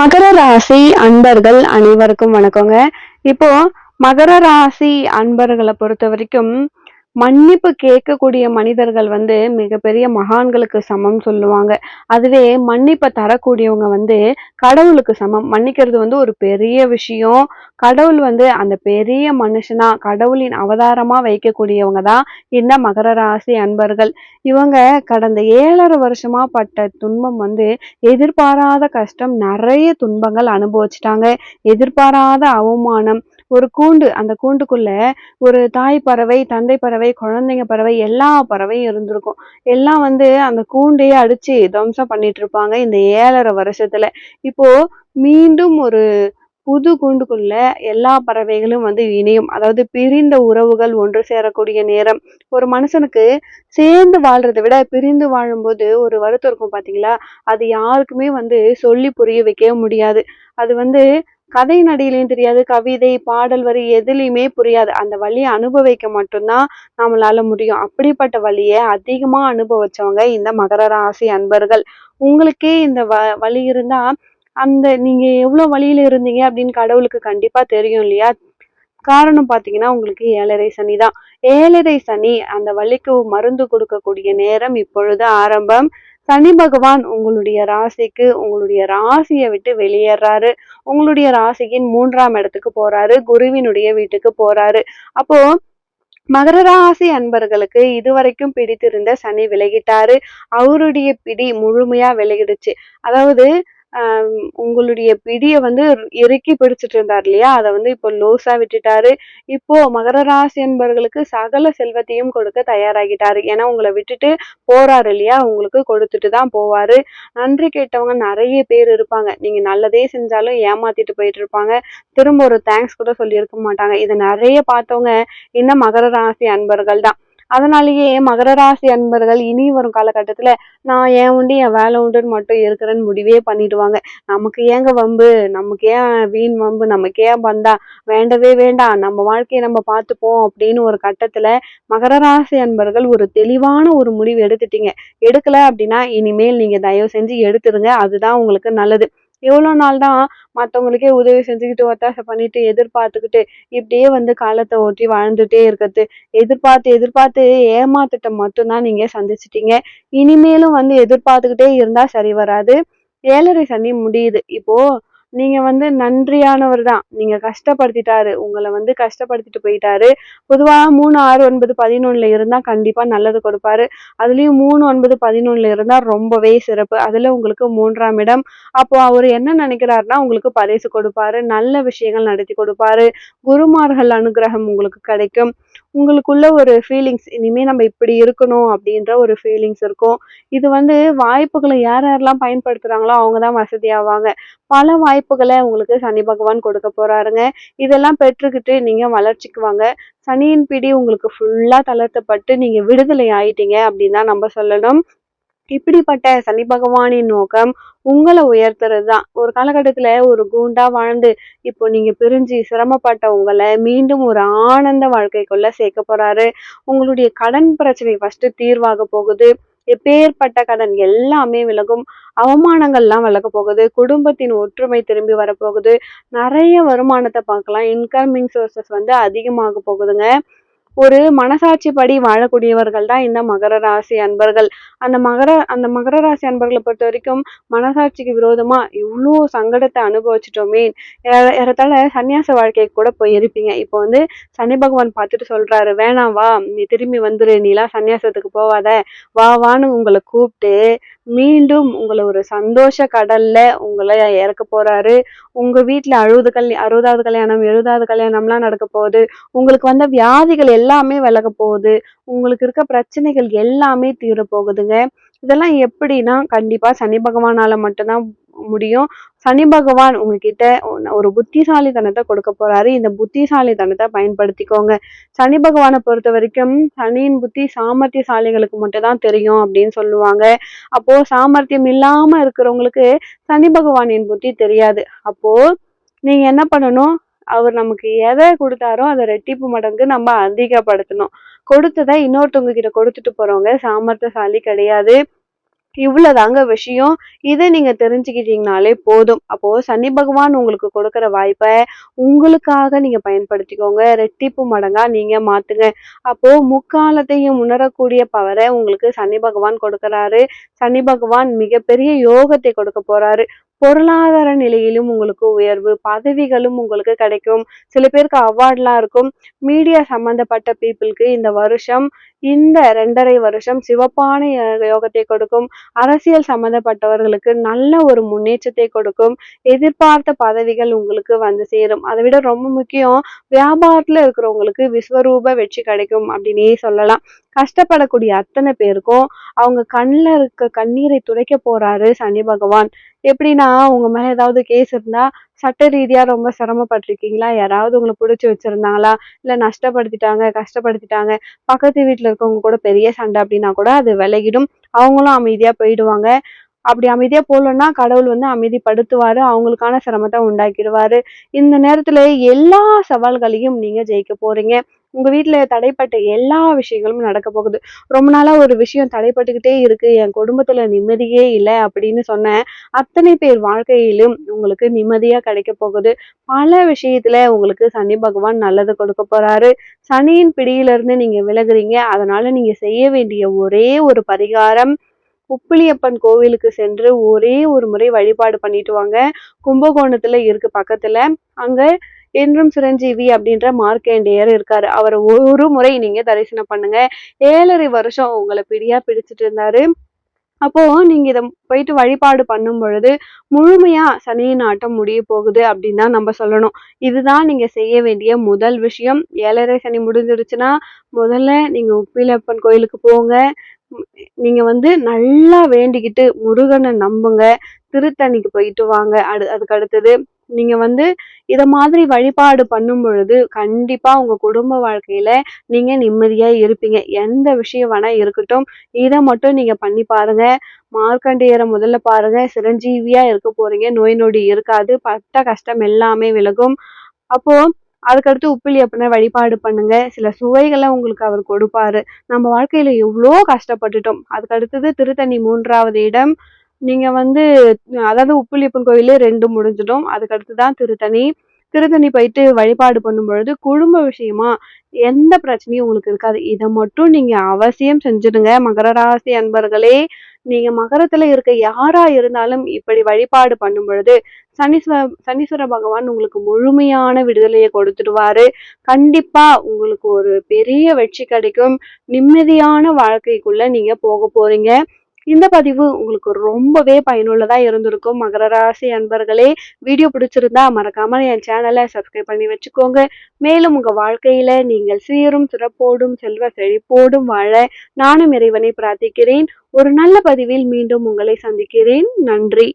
மகர ராசி அன்பர்கள் அனைவருக்கும் வணக்கங்க. இப்போ மகர ராசி அன்பர்களை பொறுத்த வரைக்கும் மன்னிப்பு கேட்கக்கூடிய மனிதர்கள் வந்து மிகப்பெரிய மகான்களுக்கு சமம் சொல்லுவாங்க. அதுவே மன்னிப்பை தரக்கூடியவங்க வந்து கடவுளுக்கு சமம். மன்னிக்கிறது வந்து ஒரு பெரிய விஷயம். கடவுள் வந்து அந்த பெரிய மனுஷனா கடவுளின் அவதாரமா வைக்கக்கூடியவங்க தான் இந்த மகர ராசி அன்பர்கள். இவங்க கடந்த ஏழரை வருஷமா பட்ட துன்பம் வந்து எதிர்பாராத கஷ்டம் நிறைய துன்பங்கள் அனுபவிச்சிட்டாங்க. எதிர்பாராத அவமானம் ஒரு கூண்டு அந்த கூண்டுக்குள்ள ஒரு தாய் பறவை தந்தை பறவை குழந்தைங்க பறவை எல்லா பறவையும் இருந்திருக்கும். எல்லாம் வந்து அந்த கூண்டையே அடிச்சு துவம்சம் பண்ணிட்டு இருப்பாங்க இந்த ஏழரை வருஷத்துல. இப்போ மீண்டும் ஒரு புது கூண்டுக்குள்ள எல்லா பறவைகளும் வந்து இணையும். அதாவது பிரிந்த உறவுகள் ஒன்று சேரக்கூடிய நேரம். ஒரு மனுஷனுக்கு சேர்ந்து வாழ்றதை விட பிரிந்து வாழும்போது ஒரு வருத்தம் இருக்கும் பாத்தீங்களா? அது யாருக்குமே வந்து சொல்லி புரிய வைக்கவே முடியாது. அது வந்து கதை நடிகளையும் தெரியாது கவிதை பாடல் வரி எதுலேயுமே புரியாது. அந்த வழியை அனுபவிக்க மட்டும்தான் நம்மளால முடியும். அப்படிப்பட்ட வழியை அதிகமாக அனுபவிச்சவங்க இந்த மகர ராசி அன்பர்கள். உங்களுக்கே இந்த வ வழி இருந்தால் அந்த நீங்கள் எவ்வளோ வழியில் இருந்தீங்க அப்படின்னு கடவுளுக்கு கண்டிப்பாக தெரியும் இல்லையா? காரணம் பார்த்தீங்கன்னா உங்களுக்கு ஏழரை சனி தான். ஏழரை சனி அந்த வழிக்கு மருந்து கொடுக்கக்கூடிய நேரம் இப்பொழுது ஆரம்பம். சனி பகவான் உங்களுடைய ராசிக்கு உங்களுடைய ராசியை விட்டு வெளியேறாரு. உங்களுடைய ராசியின் மூன்றாம் இடத்துக்கு போறாரு. குருவினுடைய வீட்டுக்கு போறாரு. அப்போ மகர ராசி அன்பர்களுக்கு இதுவரைக்கும் பிடித்திருந்த சனி விலகிட்டாரு. அவருடைய பிடி முழுமையா விலகிடுச்சு. அதாவது உங்களுடைய பிடியை வந்து இறுக்கி பிடிச்சிட்டு இருந்தார் இல்லையா? அதை வந்து இப்போ லோஸாக விட்டுட்டாரு. இப்போ மகர ராசி என்பவர்களுக்கு சகல செல்வத்தையும் கொடுக்க தயாராகிட்டாரு. ஏன்னா உங்களை விட்டுட்டு போறாரு இல்லையா? உங்களுக்கு கொடுத்துட்டு தான் போவாரு. நன்றி கேட்டவங்க நிறைய பேர் இருப்பாங்க. நீங்க நல்லதே செஞ்சாலும் ஏமாத்திட்டு போயிட்டு இருப்பாங்க. திரும்ப ஒரு தேங்க்ஸ் கூட சொல்லியிருக்க மாட்டாங்க. இதை நிறைய பார்த்தவங்க இன்னும் மகர ராசி அன்பர்கள் தான். அதனாலேயே மகர ராசி அன்பர்கள் இனி வரும் காலகட்டத்தில் நான் ஏன் உண்டு என் வேலை உண்டுன்னு மட்டும் இருக்கிறேன்னு முடிவே பண்ணிடுவாங்க. நமக்கு ஏங்க வம்பு? நமக்கு ஏன் வீண் வம்பு? நமக்கு ஏன் பந்தா? வேண்டவே வேண்டாம். நம்ம வாழ்க்கையை நம்ம பார்த்துப்போம் அப்படின்னு ஒரு கட்டத்தில் மகர ராசி அன்பர்கள் ஒரு தெளிவான ஒரு முடிவு எடுத்துட்டீங்க. எடுக்கல அப்படின்னா இனிமேல் நீங்கள் தயவு செஞ்சு எடுத்துருங்க. அதுதான் உங்களுக்கு நல்லது. எவ்வளோ நாள் தான் மற்றவங்களுக்கே உதவி செஞ்சுக்கிட்டு ஒத்தாசை பண்ணிட்டு எதிர்பார்த்துக்கிட்டு இப்படியே வந்து காலத்தை ஓட்டி வாழ்ந்துட்டே இருக்கிறது. எதிர்பார்த்து எதிர்பார்த்து ஏமாத்திட்ட மட்டும்தான் நீங்க சந்திச்சிட்டீங்க. இனிமேலும் வந்து எதிர்பார்த்துக்கிட்டே இருந்தா சரி வராது. ஏழரை சனி முடியுது. இப்போ நீங்க வந்து நன்றியானவர் தான். நீங்க கஷ்டப்படுத்திட்டாரு உங்களை வந்து கஷ்டப்படுத்திட்டு போயிட்டாரு. பொதுவாக மூணு ஆறு ஒன்பது பதினொன்னுல இருந்தா கண்டிப்பா நல்லது கொடுப்பாரு. அதுலயும் மூணு ஒன்பது பதினொன்னுல இருந்தா ரொம்பவே சிறப்பு. அதுல உங்களுக்கு மூன்றாம் இடம். அப்போ அவர் என்ன நினைக்கிறாருன்னா உங்களுக்கு பரிசு கொடுப்பாரு நல்ல விஷயங்கள் நடத்தி கொடுப்பாரு. குருமார்கள் அனுகிரகம் உங்களுக்கு கிடைக்கும். உங்களுக்குள்ள ஒரு ஃபீலிங்ஸ் இனிமே நம்ம இப்படி இருக்கணும் அப்படின்ற ஒரு ஃபீலிங்ஸ் இருக்கும். இது வந்து வாய்ப்புகளை யார் யாரெல்லாம் பயன்படுத்துகிறாங்களோ அவங்க தான் வசதியாவாங்க. பல வாய்ப்புகளை உங்களுக்கு சனி பகவான் கொடுக்க போகிறாருங்க இதெல்லாம் பெற்றுக்கிட்டு நீங்கள் வளர்ச்சிக்கு வாங்க. சனியின் பிடி உங்களுக்கு ஃபுல்லாக தளர்த்தப்பட்டு நீங்கள் விடுதலை ஆயிட்டீங்க அப்படின்னு தான் நம்ம சொல்லணும். இப்படிப்பட்ட சனி பகவானின் நோக்கம் உங்களை உயர்த்துறது தான் ஒரு காலகட்டத்தில் ஒரு கூண்டா வாழ்ந்து இப்போ நீங்கள் பிரிஞ்சு சிரமப்பட்ட உங்களை மீண்டும் ஒரு ஆனந்த வாழ்க்கைக்குள்ள சேர்க்க போறாரு. உங்களுடைய கடன் பிரச்சனை ஃபஸ்ட்டு தீர்வாக போகுது. எப்பேற்பட்ட கடன் எல்லாமே விலகும். அவமானங்கள்லாம் விலக போகுது. குடும்பத்தின் ஒற்றுமை திரும்பி வரப்போகுது நிறைய வருமானத்தை பார்க்கலாம். இன்கமிங் சோர்சஸ் வந்து அதிகமாக போகுதுங்க. ஒரு மனசாட்சி படி வாழக்கூடியவர்கள் தான் இந்த மகர ராசி அன்பர்கள். அந்த மகர அந்த மகர ராசி அன்பர்களை பொறுத்த வரைக்கும் மனசாட்சிக்கு விரோதமா இவ்வளோ சங்கடத்தை அனுபவிச்சிட்டோமே. ஏற- சன்னியாச வாழ்க்கைக்கு கூட போய் இருப்பீங்க இப்போ வந்து சனி பகவான் பார்த்துட்டு சொல்றாரு வேணாம் வா. நீ திரும்பி வந்துரு. நீலாம் சன்னியாசத்துக்கு போவாத. வா வான்னு உங்களை கூப்பிட்டு மீண்டும் உங்களை ஒரு சந்தோஷ கடல்ல உங்களை இறக்க போறாரு. உங்க வீட்டுல அழுவது கல் அறுபதாவது கல்யாணம் எழுபதாவது கல்யாணம்லாம் நடக்க போகுது. உங்களுக்கு வந்த வியாதிகள் எல்லாமே விலக போகுது. உங்களுக்கு இருக்க பிரச்சனைகள் எல்லாமே தீரப்போகுதுங்க இதெல்லாம் எப்படின்னா கண்டிப்பாக சனி பகவானால் மட்டும்தான் முடியும். சனி பகவான் உங்ககிட்ட ஒரு புத்திசாலித்தனத்தை கொடுக்க போறாரு. இந்த புத்திசாலித்தனத்தை பயன்படுத்திக்கோங்க. சனி பகவானை பொறுத்த வரைக்கும் சனியின் புத்தி சாமர்த்தியசாலிகளுக்கு மட்டும் தான் தெரியும் அப்படின்னு சொல்லுவாங்க. அப்போ சாமர்த்தியம் இல்லாம இருக்கிறவங்களுக்கு சனி பகவானின் புத்தி தெரியாது. அப்போ நீங்க என்ன பண்ணணும்? அவர் நமக்கு எதை கொடுத்தாரோ அதை ரெட்டிப்பு மடங்கு நம்ம அதிகப்படுத்தணும் கொடுத்ததை இன்னொருத்தவங்க கிட்ட கொடுத்துட்டு போறவங்க சாமர்த்தியசாலி கிடையாது இவ்வளவுதாங்க விஷயம். இதை நீங்க தெரிஞ்சுக்கிட்டீங்கனாலே போதும். அப்போ சனி பகவான் உங்களுக்கு கொடுக்குற வாய்ப்பை உங்களுக்காக நீங்க பயன்படுத்திக்கோங்க. ரெட்டிப்பு மடங்கா நீங்க மாத்துங்க. அப்போ முக்காலத்தையும் உணரக்கூடிய பவரை உங்களுக்கு சனி பகவான் கொடுக்குறாரு. சனி பகவான் மிகப்பெரிய யோகத்தை கொடுக்க போறாரு. பொருளாதார நிலையிலும் உங்களுக்கு உயர்வு, பதவிகளும் உங்களுக்கு கிடைக்கும். சில பேருக்கு அவார்ட்லாம் இருக்கும். மீடியா சம்பந்தப்பட்ட பீப்பிள்க்கு இந்த வருஷம் இந்த 2 1/2 வருஷம் சிவப்பான யோகத்தை கொடுக்கும். அரசியல் சம்பந்தப்பட்டவர்களுக்கு நல்ல ஒரு முன்னேற்றத்தை கொடுக்கும். எதிர்பார்த்த பதவிகள் உங்களுக்கு வந்து சேரும். அதை விட ரொம்ப முக்கியம் வியாபாரத்துல இருக்கிறவங்களுக்கு விஸ்வரூப வெற்றி கிடைக்கும் அப்படின்னே சொல்லலாம். கஷ்டப்படக்கூடிய அத்தனை பேருக்கும் அவங்க கண்ணில் இருக்க கண்ணீரை துடைக்க போறாரு சனி பகவான். எப்படின்னா உங்க மேல ஏதாவது கேஸ் இருந்தா சட்ட ரீதியாக ரொம்ப சிரமப்பட்டிருக்கீங்களா? யாராவது உங்களை பிடிச்சி வச்சுருந்தாங்களா? இல்லை நஷ்டப்படுத்திட்டாங்க, கஷ்டப்படுத்திட்டாங்க, பக்கத்து வீட்டில் இருக்கவங்க கூட பெரிய சண்டை அப்படின்னா கூட அது விலகிடும். அவங்களும் அமைதியாக போயிடுவாங்க. அப்படி அமைதியாக போகலன்னா கடவுள் வந்து அமைதிப்படுத்துவார். அவங்களுக்கான சிரமத்தை உண்டாக்கிடுவார். இந்த நேரத்தில் எல்லா சவால்களையும் நீங்கள் ஜெயிக்க போகிறீங்க உங்க வீட்டில் தடைப்பட்ட எல்லா விஷயங்களும் நடக்க போகுது. ரொம்ப நாளா ஒரு விஷயம் தடைப்பட்டுக்கிட்டே இருக்கு. என் குடும்பத்துல நிம்மதியே இல்லை அப்படின்னு சொன்ன அத்தனை பேர் வாழ்க்கையிலும் உங்களுக்கு நிம்மதியா கிடைக்க போகுது. பல விஷயத்துல உங்களுக்கு சனி பகவான் நல்லது கொடுக்க போறாரு. சனியின் பிடியிலிருந்து நீங்க விலகுறீங்க. அதனால நீங்க செய்ய வேண்டிய ஒரே ஒரு பரிகாரம் உப்பிலியப்பன் கோவிலுக்கு சென்று ஒரே ஒரு முறை வழிபாடு பண்ணிட்டு வாங்க. கும்பகோணத்துல இருக்கு பக்கத்துல. அங்க என்றும் சிரஞ்சீவி அப்படின்ற மார்க்கண்டேயர் இருக்காரு. அவரை ஒரு முறை நீங்க தரிசனம் பண்ணுங்க. ஏழரை வருஷம் உங்களை பிடியா பிடிச்சிட்டு இருந்தாரு. அப்போ நீங்க இதை போயிட்டு வழிபாடு பண்ணும் பொழுது முழுமையா சனியின் ஆட்டம் முடிய போகுது அப்படின்னு தான் நம்ம சொல்லணும். இதுதான் நீங்க செய்ய வேண்டிய முதல் விஷயம். ஏழரை சனி முடிஞ்சிருச்சுன்னா முதல்ல நீங்க உப்பிலப்பன் கோயிலுக்கு போங்க. நீங்க வந்து நல்லா வேண்டிக்கிட்டு முருகனை நம்புங்க. திருத்தணிக்கு போயிட்டு வாங்க. அடு அதுக்கு அடுத்தது நீங்க வந்து இத மாதிரி வழிபாடு பண்ணும் பொழுது கண்டிப்பா உங்க குடும்ப வாழ்க்கையில நீங்க நிம்மதியா இருப்பீங்க. எந்த விஷயம் வேணா இருக்கட்டும். இதை மட்டும் நீங்க பண்ணி பாருங்க. மார்க்கண்டேயர முதல்ல பாருங்க. சிரஞ்சீவியா இருக்க போறீங்க. நோய் நொடி இருக்காது. பட்ட கஷ்டம் எல்லாமே விலகும். அப்போ அதுக்கடுத்து உப்பிலி அப்படின்னா வழிபாடு பண்ணுங்க. சில சுவைகளை உங்களுக்கு அவர் கொடுப்பாரு. நம்ம வாழ்க்கையில எவ்வளோ கஷ்டப்பட்டுட்டோம். அதுக்கு அடுத்தது திருத்தணி மூன்றாவது இடம். நீங்கள் வந்து அதாவது உப்புலியப்பன் கோயிலே ரெண்டு முடிஞ்சிடும். அதுக்கடுத்து தான் திருத்தணி. திருத்தணி போயிட்டு வழிபாடு பண்ணும் பொழுது குடும்ப விஷயமா எந்த பிரச்சனையும் உங்களுக்கு இருக்காது. இதை மட்டும் நீங்க அவசியம் செஞ்சுடுங்க மகர ராசி அன்பர்களே. நீங்க மகரத்துல இருக்க யாரா இருந்தாலும் இப்படி வழிபாடு பண்ணும் பொழுது சனீஸ்வ சனீஸ்வர பகவான் உங்களுக்கு முழுமையான விடுதலையை கொடுத்துடுவாரு. கண்டிப்பா உங்களுக்கு ஒரு பெரிய வெற்றி கிடைக்கும். நிம்மதியான வாழ்க்கைக்குள்ள நீங்க போக போறீங்க. இந்த பதிவு உங்களுக்கு ரொம்பவே பயனுள்ளதாக இருந்திருக்கும் மகர ராசி அன்பர்களே. வீடியோ பிடிச்சிருந்தா மறக்காமல் என் சேனலை சப்ஸ்கிரைப் பண்ணி வச்சுக்கோங்க. மேலும் உங்கள் வாழ்க்கையில் நீங்கள் சீரும் சிறப்போடும் செல்வ செழிப்போடும் வாழ நானும் இறைவனை பிரார்த்திக்கிறேன். ஒரு நல்ல பதிவில் மீண்டும் உங்களை சந்திக்கிறேன். நன்றி.